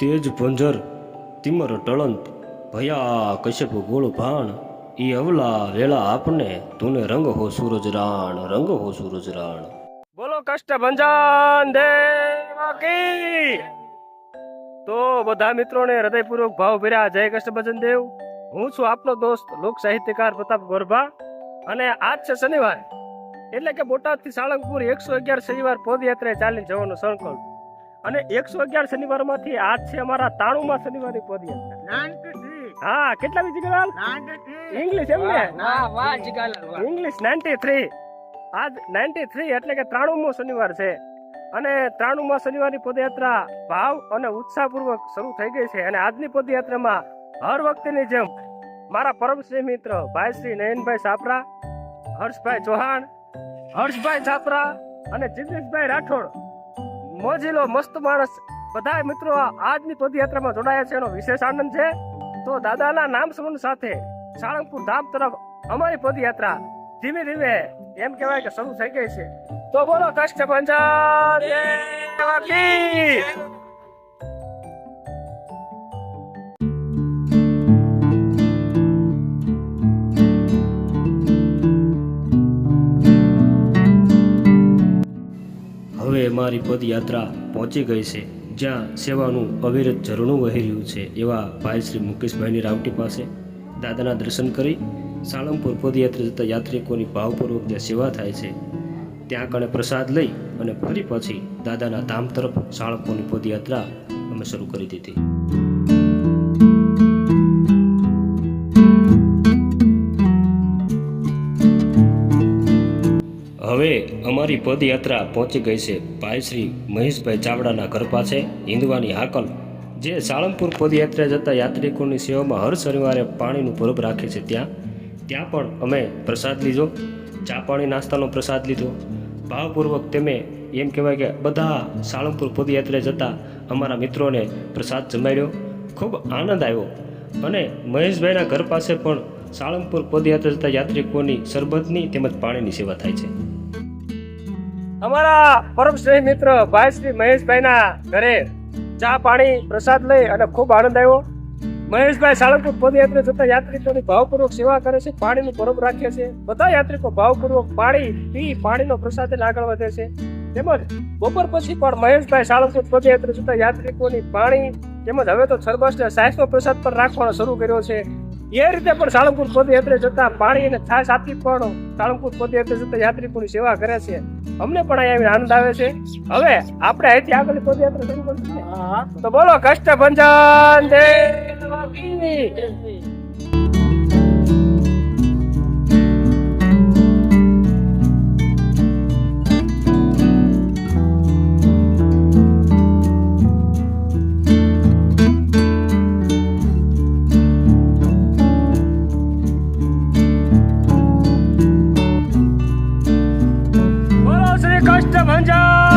તેજ ભંજર, તિમર ટળંત, ભયા કશ્યપ ગોળ ભાણ, ઈ અવલા વેળા આપને તુને રંગ હો સૂરજ રાણ, રંગ હો સૂરજ રાણ. બોલો કષ્ટ ભંજન દેવકી તો બધા મિત્રોને હૃદયપૂર્વક ભાવ ભર્યા. જય કષ્ટ ભજન દેવ. હું છું આપનો દોસ્ત લોક સાહિત્યકાર પ્રતાપ ગોરભા અને આજ છે શનિવાર. એટલે કે બોટાદથી સાળંગપુર એકસો અગિયાર શનિવાર પદયાત્રાએ ચાલીને જવાનો સંકલ્પ. અને એકસો અગિયાર શનિવારમાંથી આજ છે અમારા તાણુમાં શનિવારની પદયાત્રા હા કેટલા બી ગલાલ ઇંગ્લિશ એમ ને? ઇંગ્લિશ નાઇન્ટી થ્રી આજ નાઇન્ટી થ્રી એટલે કે ત્રાણુમો શનિવાર છે. અને ત્રાણુમા શનિવારની પદયાત્રા ભાવ અને ઉત્સાહપૂર્વક શરૂ થઈ ગઈ છે. અને આજની પદયાત્રામાં હર વખતેની જેમ મારા પરમશ્રી મિત્ર ભાઈ શ્રી નયનભાઈ સાપરા હર્ષભાઈ ચૌહાણ હર્ષભાઈ સાપરા અને જિગ્નેશભાઈ રાઠોડ મોજીલો મસ્ત માણસ. બધા મિત્રો આજની પદયાત્રામાં જોડાયા છે એનો વિશેષ આનંદ છે. તો દાદાના નામ સમૂહ સાથે સાળંગપુર ધામ તરફ અમારી પદયાત્રા ધીમે ધીમે એમ કહેવાય કે શરૂ થઈ ગઈ છે. તો બોલો, કષ્ટ પંચાયત મારી પદયાત્રા પહોંચી ગઈ છે, જ્યાં સેવાનું અવિરત ઝરણું વહી રહ્યું છે, એવા ભાઈ શ્રી મુકેશભાઈની રાવટી પાસે. દાદાના દર્શન કરી સાળંગપુર પદયાત્રા જતા યાત્રિકોની ભાવપૂર્વક જે સેવા થાય છે. ત્યાં કણે પ્રસાદ લઈ અને ફરી પછી દાદાના ધામ તરફ સાળંગપુરની પદયાત્રા અમે શરૂ કરી દીધી. હવે અમારી પદયાત્રા પહોંચી ગઈ છે. ભાઈ શ્રી મહેશભાઈ ચાવડાના ઘર પાસે હિંદવાની હાકલ. જે સાળંગપુર પદયાત્રા જતા યાત્રિકોની સેવામાં હર શનિવારે પાણીનું પરબ રાખે છે ત્યાં. ત્યાં પણ અમે પ્રસાદ લીધો. ચા પાણી નાસ્તાનો પ્રસાદ લીધો. ભાવપૂર્વક તમે એમ કહેવાય કે બધા સાળંગપુર પદયાત્રા જતા અમારા મિત્રોને પ્રસાદ જમાડ્યો. ખૂબ આનંદ આવ્યો. અને મહેશભાઈના ઘર પાસે પણ સાળંગપુર પદયાત્રા જતા યાત્રિકોની શરબતની તેમજ પાણીની સેવા થાય છે. અમારા પરમ શ્રેષ્ઠ મિત્ર ભાઈ શ્રી મહેશભાઈના ઘરે ચા પાણી, પ્રસાદ લઈ અને ખૂબ આનંદ આવ્યો. મહેશભાઈ સાળંગપુર પદયાત્રા જતા યાત્રિકોની ભાવપૂર્વક સેવા કરે છે, પાણીનું પરબ રાખે છે. બધા યાત્રિકો ભાવપૂર્વક પાણી, પી, પાણીનો પ્રસાદ આગળ વધે છે. તેમજ બપોર પછી પણ મહેશભાઈ સાળંગપુર પદયાત્રા જતા યાત્રિકોની પાણી તેમજ હવે તો છરબસ ને પ્રસાદ પણ રાખવાનો શરૂ કર્યો છે. એ રીતે પણ સાળંગપુર પદયાત્રા જતા પાણી અને છાશ આપી પણ સાળંગપુર પદયાત્રા જતા યાત્રિકોની સેવા કરે છે. અમને પણ અહીંયા આનંદ આવે છે. હવે આપણે અહીંથી આગળ પદયાત્રા શરૂ કરીશું તો બોલો કષ્ટ ભંજન যাও।